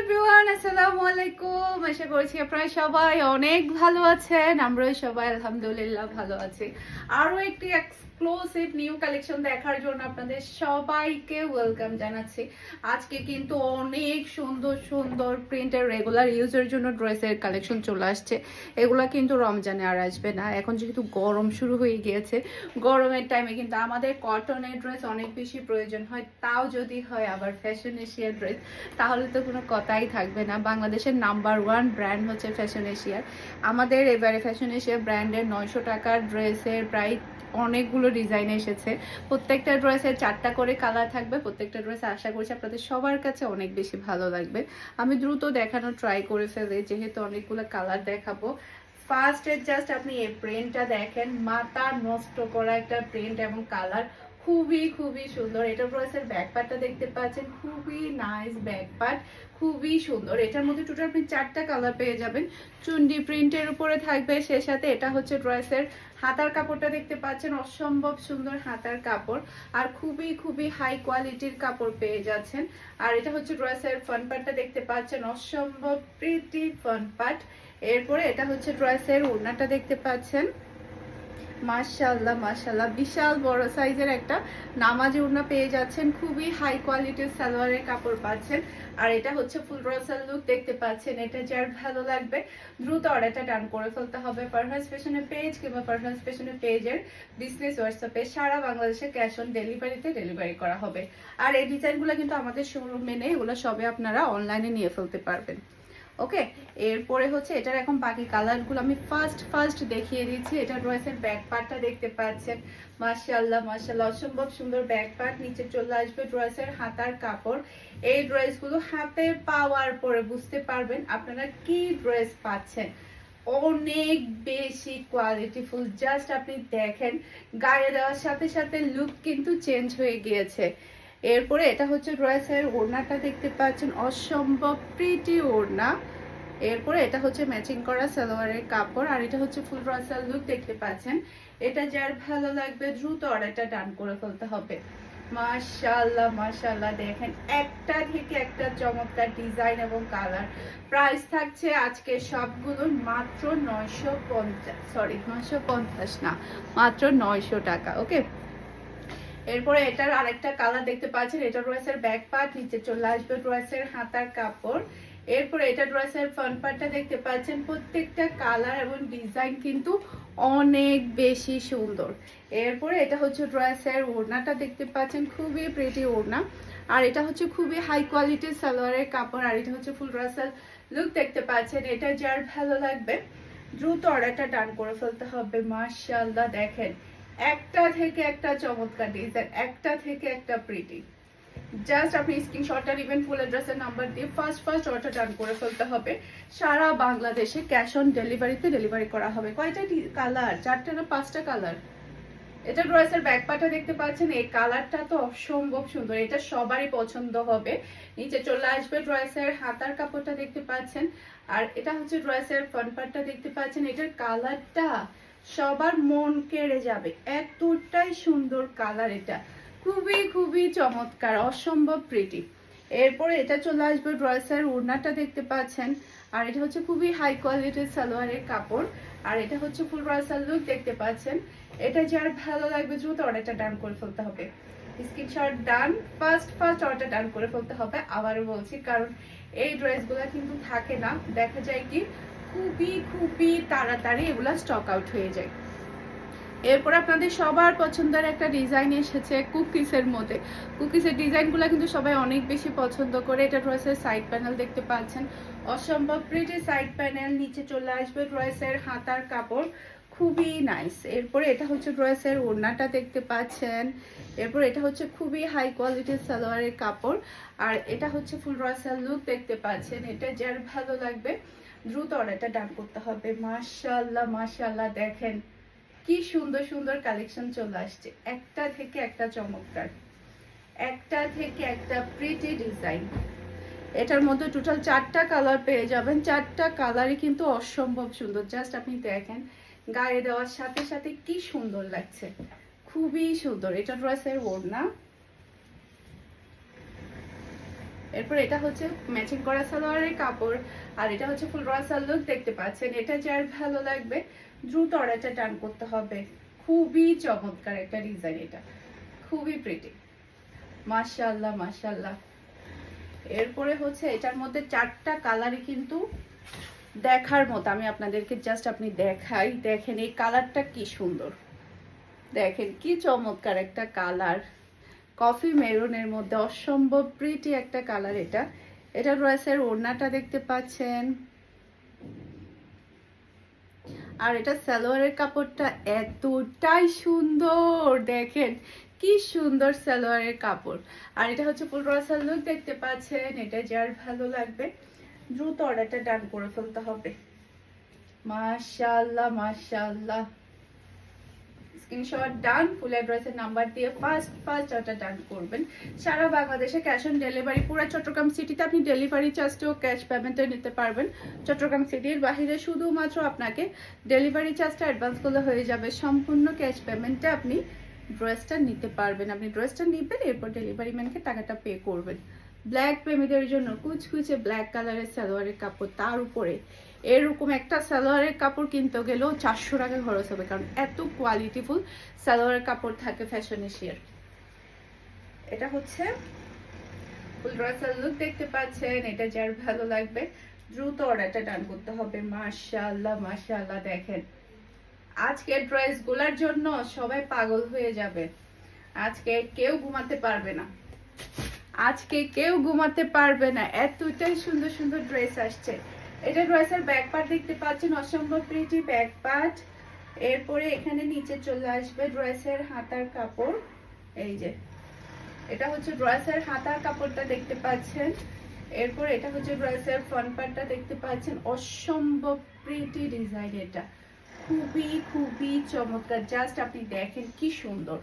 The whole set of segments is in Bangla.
এভরিওয়ান আসসালামু আলাইকুম। করছি আপনারা সবাই অনেক ভালো আছেন। আমরাও সবাই আলহামদুলিল্লাহ ভালো আছি। আরও একটি এক্সক্লুসিভ নিউ কালেকশন দেখার জন্য আপনাদের সবাইকে ওয়েলকাম জানাচ্ছি। আজকে কিন্তু অনেক সুন্দর সুন্দর প্রিন্টের রেগুলার ইউজের জন্য ড্রেসের কালেকশন চলে আসছে। এগুলো কিন্তু রমজানে আর আসবে না। এখন যেহেতু গরম শুরু হয়ে গিয়েছে, গরমের টাইমে কিন্তু আমাদের কটনের ড্রেস অনেক বেশি প্রয়োজন হয়। তাও যদি হয় আবার ফ্যাশন এশিয়ার ড্রেস তাহলে তো কোনো কথাই থাকবে না। বাংলাদেশের নাম্বার ওয়ান ব্র্যান্ড হচ্ছে ফ্যাশন এশিয়ার আমাদের এবারে ফ্যাশন এশিয়া ব্র্যান্ডের নয়শো টাকার ড্রেসের প্রায় অনেকগুলো ডিজাইন এসেছে। প্রত্যেকটা ড্রেসের চারটা করে কালার থাকবে, প্রত্যেকটা ড্রেস আশা করছি আপনাদের সবার কাছে অনেক বেশি ভালো লাগবে। আমি দ্রুত দেখানোর ট্রাই করে ফেলি, যেহেতু অনেকগুলো কালার দেখাবো। ফার্স্ট জাস্ট আপনি এই প্রিন্টটা দেখেন, মাথা নষ্ট করা একটা প্রিন্ট এবং কালার খুবই খুবই সুন্দর। এটা ড্রেসের ব্যাক পার্টটা দেখতে পাচ্ছেন। খুবই নাইস ব্যাক পার্ট খুবই সুন্দর। এটার মধ্যে টোটাল আপনি চারটা কালার পেয়ে যাবেন। চুন্ডি প্রিন্টের উপরে থাকবে। সে সাথে এটা হচ্ছে ড্রেসের হাতার কাপড়টা দেখতে পাচ্ছেন। অসম্ভব সুন্দর হাতার কাপড়। আর খুবই খুবই হাই কোয়ালিটির কাপড় পেয়ে যাচ্ছেন। আর এটা হচ্ছে ড্রেসের ফ্রন্ট পার্টটা দেখতে পাচ্ছেন। অসম্ভব প্রিটি ফ্রন্ট পার্ট এরপরে এটা হচ্ছে ড্রেসের ওড়নাটা দেখতে পাচ্ছেন। মাশাল্লাহ মাশাল্লাহ বিশাল বড় সাইজের একটা নামাজি ওড়না পেয়ে যাচ্ছেন। খুবই হাই কোয়ালিটির সালোয়ারের কাপড় পাচ্ছেন। আর এটা হচ্ছে ফুল রসাল লুক দেখতে পাচ্ছেন এটা যার ভালো লাগবে। দ্রুত অর্ডারটা ডান করে ফেলতে হবে পারহাস ফ্যাশনের পেজ কিংবা পারহাস ফ্যাশনের পেজের বিজনেস হোয়াটসঅ্যাপে সারা বাংলাদেশে ক্যাশ অন ডেলিভারিতে ডেলিভারি করা হবে। আর এই ডিজাইনগুলো কিন্তু আমাদের শোরুমে নেই, এগুলো সবে আপনারা অনলাইনে নিয়ে ফেলতে পারবেন। ওকে? এরপরে হচ্ছে এটার এখন বাকি কালারগুলো আমি ফার্স্ট ফার্স্ট দেখিয়ে দিচ্ছি। এটা ড্রেসের ব্যাক পার্টটা দেখতে পাচ্ছেন। মাশাআল্লাহ মাশাআল্লাহ। অসম্ভব সুন্দর ব্যাক পার্ট নিচে চলে আসবে ড্রেসের হাতার কাপড়। এই ড্রেসগুলো হাতে পাওয়ার পরে বুঝতে পারবেন আপনারা কি ড্রেস পাচ্ছেন। অনেক বেশি কোয়ালিটিফুল জাস্ট আপনি দেখেন, গায়ে দেওয়ার সাথে সাথে লুক কিন্তু চেঞ্জ হয়ে গিয়েছে। এরপরে এটা হচ্ছে ড্রেসের ওড়নাটা দেখতে পাচ্ছেন। অসম্ভব প্রিটি ওড়না। এরপরে এটা হচ্ছে ম্যাচিং করা সালোয়ারের কাপড় আর এটা হচ্ছে ফুল রসাল লুক দেখতে পাচ্ছেন। এটা যার ভালো লাগবে দ্রুত অর্ডারটা ডান করে ফেলতে হবে। মাশাআল্লাহ মাশাআল্লাহ, দেখেন একটা থেকে একটা চমৎকার ডিজাইন এবং কালার প্রাইস থাকছে আজকে সবগুলো মাত্র নয়শো পঞ্চাশ সরি নয়শো পঞ্চাশ না, মাত্র নয়শো টাকা ওকে এরপরে এটার আরেকটা কালার দেখতে পাচ্ছেন, এটা ড্রেসের ব্যাক পার্ট নিচে চলে আসবে ড্রেসের হাতার কাপড়। এরপরে এটা ড্রেসের ফ্রন্ট পার্টটা দেখতে পাচ্ছেন, প্রত্যেকটা কালার এবং ডিজাইন কিন্তু অনেক বেশি সুন্দর। এরপরে এটা হচ্ছে ড্রেসের ওড়নাটা দেখতে পাচ্ছেন, খুবই প্রিটি ওড়না। আর এটা হচ্ছে খুবই হাই কোয়ালিটির সালোয়ারের কাপড়, আর এটা হচ্ছে ফুল ড্রেসের লুক দেখতে পাচ্ছেন। এটা যার ভালো লাগবে, দ্রুত অর্ডারটা ডান করে ফেলতে হবে, মাশাআল্লাহ, দেখেন। একটা থেকে একটা চমৎকার ডিজাইন একটা থেকে একটা প্রিটি জাস্ট আপনি স্ক্রিনশটটা নেবেন ফুল অ্যাড্রেসের নাম্বার দিয়ে ফার্স্ট ফার্স্ট অর্ডার ডান করে ফেলতে হবে। সারা বাংলাদেশে ক্যাশ অন ডেলিভারিতে ডেলিভারি করা হবে। কয়টা কালার চারটা না পাঁচটা কালার এটা ড্রেসের ব্যাক পাটা দেখতে পাচ্ছেন, এই কালারটা তো অসম্ভব সুন্দর। এটা সবারই পছন্দ হবে। নিচে চলে আসবে ড্রেসের হাতার কাপড়টা দেখতে পাচ্ছেন। আর এটা হচ্ছে ড্রেসের ফ্রন্ট পার্টটা দেখতে পাচ্ছেন। এটার কালারটা সবার মন কেড়ে যাবে। এতটাই সুন্দর কালার এটা। খুবই খুবই চমৎকার, অসম্ভব প্রিটি এরপরে এটা চলে আসবে ড্রেসের ওড়নাটা দেখতে পাচ্ছেন। আর এটা হচ্ছে খুবই হাই কোয়ালিটির সালোয়ারের কাপড়। আর এটা হচ্ছে ফুল রসাল লুক দেখতে পাচ্ছেন। এটা যার ভালো লাগবে দ্রুত অর্ডারটা ডান করে ফেলতে হবে। Screenshot done first first order done করে ফেলতে হবে। আবারও বলছি, কারণ এই ড্রেসগুলো কিন্তু থাকে না। দেখা যায় কি খুবই খুবই তাড়াতাড়ি এগুলা স্টক আউট হয়ে যায়। এরপর আপনাদের সবার পছন্দের একটা ডিজাইন এসেছে কুকিসের মধ্যে। কুকিসের ডিজাইনগুলো কিন্তু সবাই অনেক বেশি পছন্দ করে। এটা ড্রেসের সাইড প্যানেল দেখতে পাচ্ছেন। অসম্ভব প্রিটি সাইড প্যানেল নিচে চলে আসবে ড্রেসের হাতার কাপড়। খুবই নাইস এরপরে এটা হচ্ছে ড্রেসের ওড়নাটা দেখতে পাচ্ছেন। এরপর এটা হচ্ছে খুবই হাই কোয়ালিটির সালোয়ারের কাপড়। আর এটা হচ্ছে ফুল রসাল লুক দেখতে পাচ্ছেন। এটা যার ভালো লাগবে। দ্রুত অর্ডারটা ডান করতে হবে। মাশাল্লাহ মাশাল্লাহ দেখেন কি সুন্দর সুন্দর কালেকশন চলে আসছে। একটা থেকে একটা চমৎকার। একটা থেকে একটা প্রিটি ডিজাইন এটার মধ্যে টোটাল চারটা কালার পেয়ে যাবেন। চারটা কালারই কিন্তু অসম্ভব সুন্দর। জাস্ট আপনি দেখেন, গায়ে দেওয়ার সাথে সাথে কি সুন্দর লাগছে। খুবই সুন্দর। এটা ড্রেসের ওড়না এরপর এটা হচ্ছে ম্যাচিং করা সালোয়ারের কাপড়, আর এটা হচ্ছে ফুল রসাল লুক দেখতে পাচ্ছেন। এটা যার ভালো লাগবে, দ্রুত অর্ডারটা টান করতে হবে। খুবই চমৎকার একটা ডিজাইন এটা। খুবই প্রিটি মাশাল্লাহ মাশাল্লাহ এরপরে হচ্ছে এটার মধ্যে চারটা কালারই কিন্তু দেখার মতো। আমি আপনাদেরকে জাস্ট আপনি দেখাই, দেখেন এই কালারটা কি সুন্দর। দেখেন কি চমৎকার একটা কালার কফি মেরুনের মধ্যে অসম্ভব প্রিটি একটা কালার এটা। এটা রয়েছে, ওড়নাটা দেখতে পাচ্ছেন। আর এটা সালোয়ারের কাপড়টা এতটাই সুন্দর, দেখেন কি সুন্দর সালোয়ারের কাপড়। আর এটা হচ্ছে ফুল রসাল লুক দেখতে পাচ্ছেন, এটা যার ভালো লাগবে। দ্রুত অর্ডারটা ডান করে ফেলতে হবে। মাশাআল্লাহ মাশাআল্লাহ। স্ক্রিনশট ডান ফুল অ্যাড্রেসের নাম্বার দিয়ে ফার্স্ট ফার্স্ট অর্ডার ডান করবেন। সারা বাংলাদেশে ক্যাশ অন ডেলিভারি পুরো চট্টগ্রাম সিটিতে আপনি ডেলিভারি চার্জটাও ক্যাশ পেমেন্টে নিতে পারবেন। চট্টগ্রাম সিটির বাইরে শুধুমাত্র আপনাকে ডেলিভারি চার্জটা অ্যাডভান্স করলে হয়ে যাবে। সম্পূর্ণ ক্যাশ পেমেন্টে আপনি ড্রেসটা নিতে পারবেন। আপনি ড্রেসটা নেবেন, এরপর ডেলিভারি ম্যানকে টাকাটা পে করবেন। ব্ল্যাক প্রেমীদের জন্য কুচকুচে ব্ল্যাক কালারের সালোয়ারের কাপড় তার উপরে। এরকম একটা সালোয়ারের কাপড় কিনতে গেলেও চারশো টাকা খরচ হবে, কারণ এত কোয়ালিটিফুল সালোয়ারের কাপড় থাকে ফ্যাশন এশিয়ার। এটা হচ্ছে ফুল লুক দেখতে পাচ্ছেন, এটা যার ভালো লাগবে। দ্রুত অর্ডারটা ডান করতে হবে দেখেন। আজকে ড্রেসগুলার জন্য সবাই পাগল হয়ে যাবে। আজকে কেউ ঘুমাতে পারবে না। আজকে কেউ ঘুমাতে পারবে না। এতটাই সুন্দর সুন্দর ড্রেস আসছে। এটা ড্রেসের ব্যাক পার্ট দেখতে পাচ্ছেন, অসম্ভব প্রিটি ব্যাক পার্ট এরপরে এখানে নিচে চলে আসবে ড্রেসের হাতার কাপড়। এই যে, এটা হচ্ছে ড্রেসের হাতার কাপড়টা দেখতে পাচ্ছেন। এরপর এটা হচ্ছে ড্রেসের ফ্রন্ট পার্টটা দেখতে পাচ্ছেন। অসম্ভব প্রিটি ডিজাইন এটা। খুবই খুবই চমৎকার। জাস্ট আপনি দেখেন কি সুন্দর।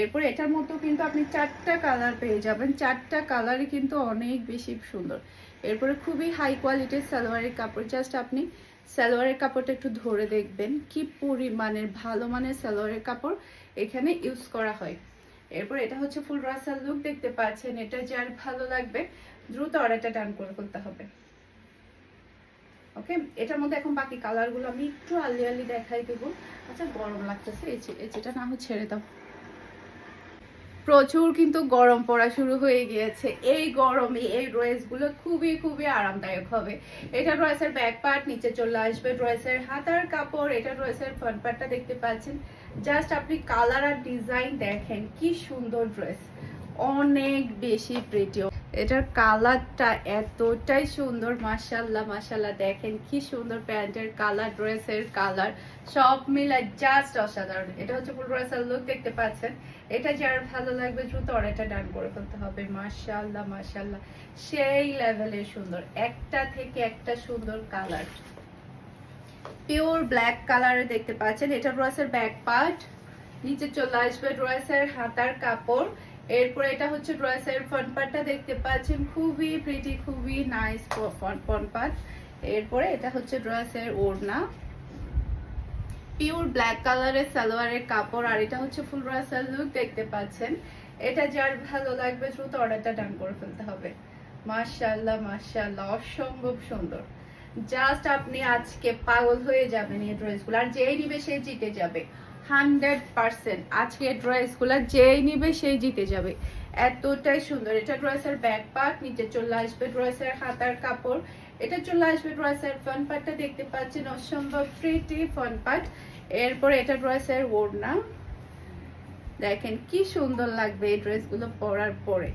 এরপর এটার মতো কিন্তু আপনি চারটা কালার পেয়ে যাবেন। চারটা কালারই কিন্তু অনেক বেশি সুন্দর। এরপরে খুবই হাই কোয়ালিটির সালোয়ারের কাপড়। জাস্ট আপনি সালোয়ারের কাপড়টা একটু ধরে দেখবেন কি পরিমাণের, ভালো মানের সালোয়ারের কাপড় এখানে ইউজ করা হয়। এরপর এটা হচ্ছে ফুল রাসাল লুক দেখতে পাচ্ছেন। এটা যার ভালো লাগবে, দ্রুত অর্ডারটা ডান করে ফেলতে হবে। ওকে এটার মধ্যে এখন বাকি কালারগুলো আমি একটু আলি আলি দেখাই দেবো। আচ্ছা গরম লাগতেছে। এই যেটা না হয় ছেড়ে দাও। প্রচুর কিন্তু গরম পড়া শুরু হয়ে গিয়েছে। এই গরমে এই ড্রেসগুলো খুবই খুবই আরামদায়ক হবে। এটা ড্রেসের ব্যাক পার্ট নিচে চলে আসবে। ড্রেসের হাতার কাপড়, এটা ড্রেসের ফ্রন্ট পার্টটা দেখতে পাচ্ছেন। জাস্ট আপনি কালার আর ডিজাইন দেখেন। কি সুন্দর ড্রেস অনেক বেশি প্রিটি এটার কালারটা এতটাই সুন্দর মাশাল্লাহ মাশাল্লাহ দেখেন কি সুন্দর প্যান্টের কালার, ড্রেসের কালার, সব মিলে জাস্ট অসাধারণ। এটা হচ্ছে ফুল ড্রেসের লুক দেখতে পাচ্ছেন। এটা যার ভালো লাগবে দ্রুত অর্ডারটা ডান করে ফেলতে হবে। মাশাল্লাহ মাশাল্লাহ সেই লেভেলের সুন্দর। একটা থেকে একটা সুন্দর কালার। পিওর ব্ল্যাক কালারে দেখতে পাচ্ছেন। এটা ড্রেসের ব্যাক পার্ট নিচে চলে আসবে ড্রেসের হাতার কাপড়। এরপর এটা হচ্ছে ড্রেসের ফ্রন্ট পার্টটা দেখতে পাচ্ছেন। খুবই প্রিটি খুবই নাইস ফ্রন্ট পার্ট এরপরে এটা হচ্ছে ড্রেসের ওড়না। পিওর ব্ল্যাক কালারের সালোয়ারের কাপড়, আর এটা হচ্ছে ফুল ড্রেসের লুক দেখতে পাচ্ছেন। এটা যার ভালো লাগবে, দ্রুত অর্ডারটা ডান করে ফেলতে হবে। মাশাআল্লাহ মাশাআল্লাহ, অসম্ভব সুন্দর। জাস্ট আপনি আজকে পাগল হয়ে যাবেন এই ড্রেসগুলো আর যেই নিবে সে জিতে যাবে। Hundred percent. আজকে ড্রেসগুলো যেই নিবে সেই জিতে যাবে। এতটাই সুন্দর। এটা ড্রেসের ব্যাক পার্ট নিচে চলে আসবে ড্রেসের হাতার কাপড়। এটা চলে আসবে ড্রেসের ফ্রন্ট পার্টটা দেখতে পাচ্ছেন, অসম্ভব ফ্রিটি ফ্রন্ট পার্ট এরপর এটা ড্রেসের ওড়না। দেখেন কি সুন্দর লাগবে এই ড্রেসগুলো পরার পরে।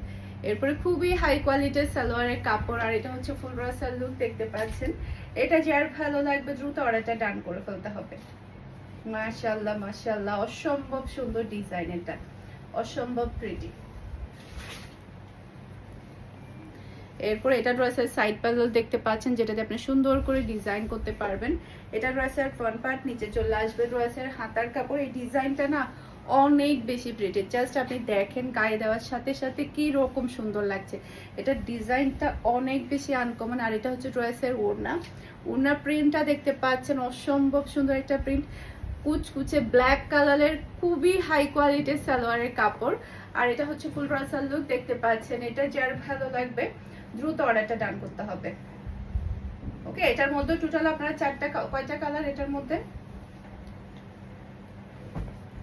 এরপরে খুবই হাই কোয়ালিটির সালোয়ারের কাপড়, আর এটা হচ্ছে ফুল রাসার লুক দেখতে পাচ্ছেন। এটা যার ভালো লাগবে দ্রুত অর্ডারটা ডান করে ফেলতে হবে। মাশাল্লাহ মাশাল্লাহ অসম্ভব সুন্দর ডিজাইন এটা। অসম্ভব প্রিটি এরপর এটা ড্রেসের সাইড প্যানেল দেখতে পাচ্ছেন, যেটাতে আপনি সুন্দর করে ডিজাইন করতে পারবেন। এটা ড্রেসের ফ্রন্ট পার্ট নিচে চলে আসবে ড্রেসের হাতার কাপড়। এই ডিজাইনটা না অনেক বেশি প্রিটি জাস্ট আপনি দেখেন গায়ে দেওয়ার সাথে সাথে কি রকম সুন্দর লাগছে। এটা ডিজাইনটা অনেক বেশি আনকমন আর এটা হচ্ছে ড্রেসের ওড়না। ওড়নার প্রিন্টটা দেখতে পাচ্ছেন, অসম্ভব সুন্দর একটা প্রিন্ট কুচকুচে ব্ল্যাক কালারের খুবই হাই কোয়ালিটির সালোয়ারের কাপড়। আর এটা হচ্ছে ফুল রাসাল লুক দেখতে পাচ্ছেন, এটা যার ভালো লাগবে, দ্রুত অর্ডারটা ডান করতে হবে। ওকে এটার মধ্যে টোটাল আপনারা চারটা কয়টা কালার এটার মধ্যে?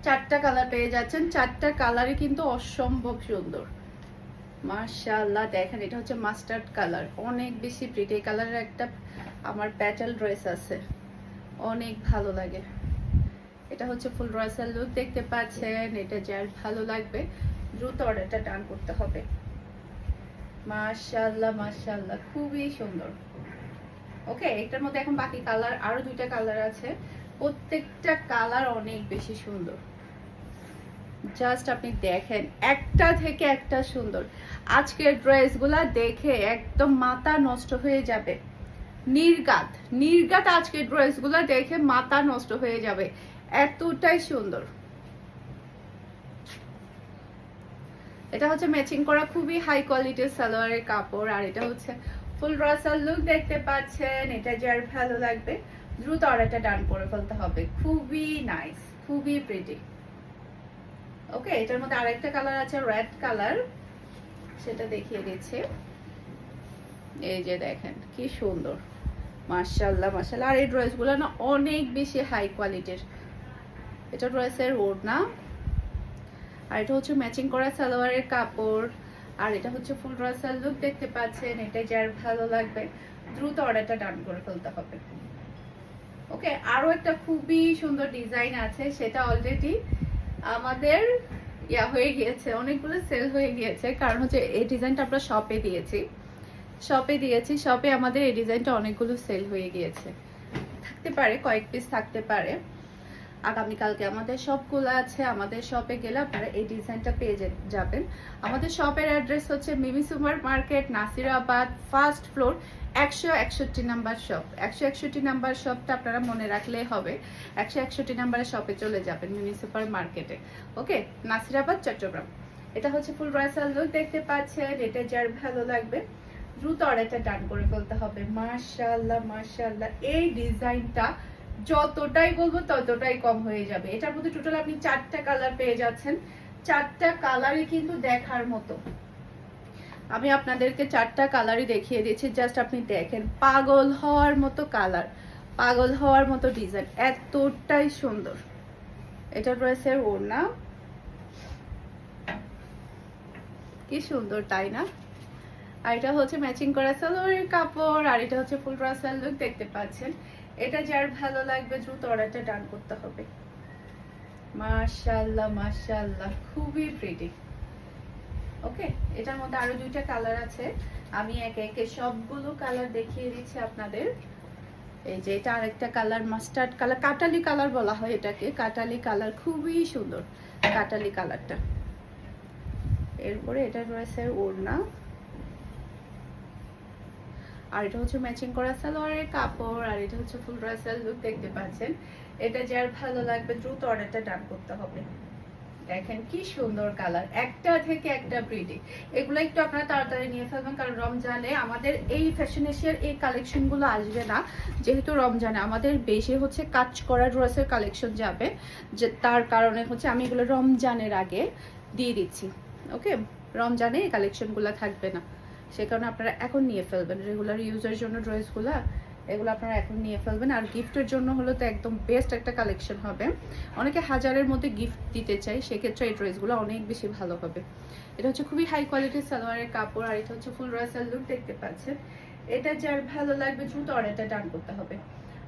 চারটা কালার পেয়ে যাচ্ছেন। চারটা কালারই কিন্তু অসম্ভব সুন্দর। মাশাআল্লাহ, দেখেন, এটা হচ্ছে মাস্টার্ড কালার অনেক বেশি প্রিটি কালারের একটা আমার প্যাটেল ড্রেস আছে। অনেক ভালো লাগে। এটা হচ্ছে ফুল রয়্যাল লুক, দেখতে পাচ্ছেন, এটা যার ভালো লাগবে, দ্রুত অর্ডারটা ডান করতে হবে। মাশাআল্লাহ মাশাআল্লাহ, খুবই সুন্দর। ওকে, এটার মধ্যে এখন বাকি কালার, আরও দুইটা কালার আছে। প্রত্যেকটা কালার অনেক বেশি সুন্দর। জাস্ট আপনি দেখেন, একটা থেকে একটা সুন্দর। আজকের ড্রেসগুলা দেখে একদম মাথা নষ্ট হয়ে যাবে। নির্গাত নির্গাত আজকের ড্রেসগুলা দেখে মাথা নষ্ট হয়ে যাবে। এতটাই সুন্দর। এটা হচ্ছে ম্যাচিং করা খুবই হাই কোয়ালিটির সালোয়ারের কাপড়, আর এটা হচ্ছে ফুল রসাল লুক দেখতে পাচ্ছেন। এটা যার ভালো লাগবে, দ্রুত অর্ডারটা ডান করে ফেলতে হবে। খুবই নাইস খুবই প্রিটি ওকে এটার মধ্যে আরেকটা কালার আছে রেড কালার সেটা দেখিয়ে দিচ্ছি। এই যে দেখেন, কি সুন্দর। মার্শাল্লাহ মার্শাল্লাহ আর এই ড্রেসগুলো না অনেক বেশি হাই কোয়ালিটির এটা ড্রেসের ওড়না আর এটা হচ্ছে ম্যাচিং করা সালোয়ারের কাপড়। আর এটা হচ্ছে ফুল রসাল লুক দেখতে পাচ্ছেন। এটা যার ভালো লাগবে। দ্রুত অর্ডারটা ডান করে ফেলতে হবে। ওকে আরও একটা খুবই সুন্দর ডিজাইন আছে। সেটা অলরেডি আমাদের ইয়া হয়ে গিয়েছে। অনেকগুলো সেল হয়ে গিয়েছে। কারণ হচ্ছে এই ডিজাইনটা আমরা শপে দিয়েছি। শপে দিয়েছি। শপে আমাদের এই ডিজাইনটা অনেকগুলো সেল হয়ে গিয়েছে। থাকতে পারে, কয়েক পিস থাকতে পারে। আগামীকালকে আমাদের সবগুলো আছে, আমাদের শপে গেলে আপনারা এই ডিজাইনটা পেয়ে যাবেন। আমাদের শপের অ্যাড্রেস হচ্ছে Mimi super market, Nasirabad first floor একশো একষট্টি নাম্বার শপ একশো একষট্টি নাম্বার শপটা আপনারা মনে রাখলেই হবে। একশো একষট্টি নাম্বারের শপে চলে যাবেন মিনি সুপার মার্কেটে। ওকে? নাসিরাবাদ, চট্টগ্রাম। এটা হচ্ছে ফুল রয়্যাল লুক দেখতে পাচ্ছেন। এটা যার ভালো লাগবে। দ্রুত অর্ডারটা ডান করে ফেলতে হবে। মাশাআল্লাহ মাশাআল্লাহ। এই ডিজাইনটা যতটাই বলব ততটাই কম হয়ে যাবে। এটার মধ্যে টোটাল আপনি চারটা কালার পেয়ে যাচ্ছেন। চারটা কালারই কিন্তু দেখার মতো। আমি আপনাদেরকে চারটা কালারই দেখিয়ে দিয়েছি জাস্ট আপনি দেখেন, পাগল হওয়ার মতো কালার পাগল হওয়ার মতো ডিজাইন এতটাই সুন্দর। এটা ড্রেসের ওড়না। কি সুন্দর, তাই না? আর এটা হচ্ছে ম্যাচিং করা সালোয়ারের কাপড়, আর এটা হচ্ছে ফুল রাসাল লুক দেখতে পাচ্ছেন। এটা যার ভালো লাগবে, দ্রুত অর্ডারটা ডান করতে হবে। মাশাআল্লাহ মাশাআল্লাহ, খুবই প্রিটি ওকে, এটার মধ্যে আরও দুইটা কালার আছে। আমি একে একে সবগুলো কালার দেখিয়ে দিচ্ছি আপনাদের। এই যে এটা আরেকটা কালার মাস্টার্ড কালার কাটালি কালার বলা হয় এটাকে। কাটালি কালার খুবই সুন্দর, কাটালি কালারটা এরপরে এটা রয়েছে ওড়না। আর এটা হচ্ছে ম্যাচিং করা সালোয়ারের কাপড়, আর এটা হচ্ছে ফুল রাসাল লুক দেখতে পাচ্ছেন। এটা যার ভালো লাগবে, দ্রুত অর্ডারটা ডান করতে হবে। দেখেন কি সুন্দর কালার একটা থেকে একটা ব্রিডি এগুলো একটু আপনারা তাড়াতাড়ি নিয়ে ফেলবেন, কারণ রমজানে আমাদের এই ফ্যাশন এশিয়ার এই কালেকশনগুলো আসবে না। যেহেতু রমজানে আমাদের বেশি হচ্ছে কাজ করা ড্রেসের কালেকশন যাবে, যে তার কারণে হচ্ছে আমি এগুলো রমজানের আগে দিয়ে দিচ্ছি। ওকে রমজানে এই কালেকশনগুলো থাকবে না। সে কারণে আপনারা এখন নিয়ে ফেলবেন। রেগুলার ইউজের জন্য ড্রেসগুলো, এগুলো আপনারা এখন নিয়ে ফেলবেন। আর গিফটের জন্য হলো তো একদম বেস্ট একটা কালেকশন হবে। অনেকে হাজারের মধ্যে গিফট দিতে চাই সেক্ষেত্রে এই ড্রেসগুলো অনেক বেশি ভালো হবে। এটা হচ্ছে খুবই হাই কোয়ালিটির সালোয়ারের কাপড়, আর এটা হচ্ছে ফুল রয়্যাল লুক দেখতে পাচ্ছেন। এটা যার ভালো লাগবে দ্রুত অর্ডারটা ডান করতে হবে।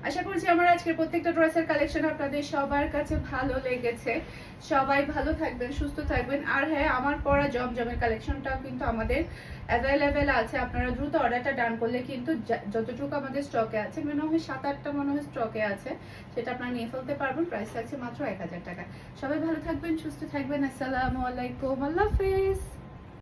আশা করছি আমার আজকের প্রত্যেকটা ড্রেসের কালেকশন আপনাদের সবার কাছে ভালো লেগেছে। সবাই ভালো থাকবেন, সুস্থ থাকবেন। আর হ্যাঁ আমার পরা জমজমের কালেকশনটাও কিন্তু আমাদের অ্যাভেলেবেল আছে। আপনারা দ্রুত অর্ডারটা ডান করলে কিন্তু যতটুকু আমাদের স্টকে আছে, মনে হয় সাত আটটা মনে হয় স্টকে আছে, সেটা আপনারা নিয়ে ফেলতে পারবেন। প্রাইস থাকছে মাত্র এক হাজার টাকা। সবাই ভালো থাকবেন, সুস্থ থাকবেন। আসসালামু আলাইকুম। আল্লাহ হাফেজ।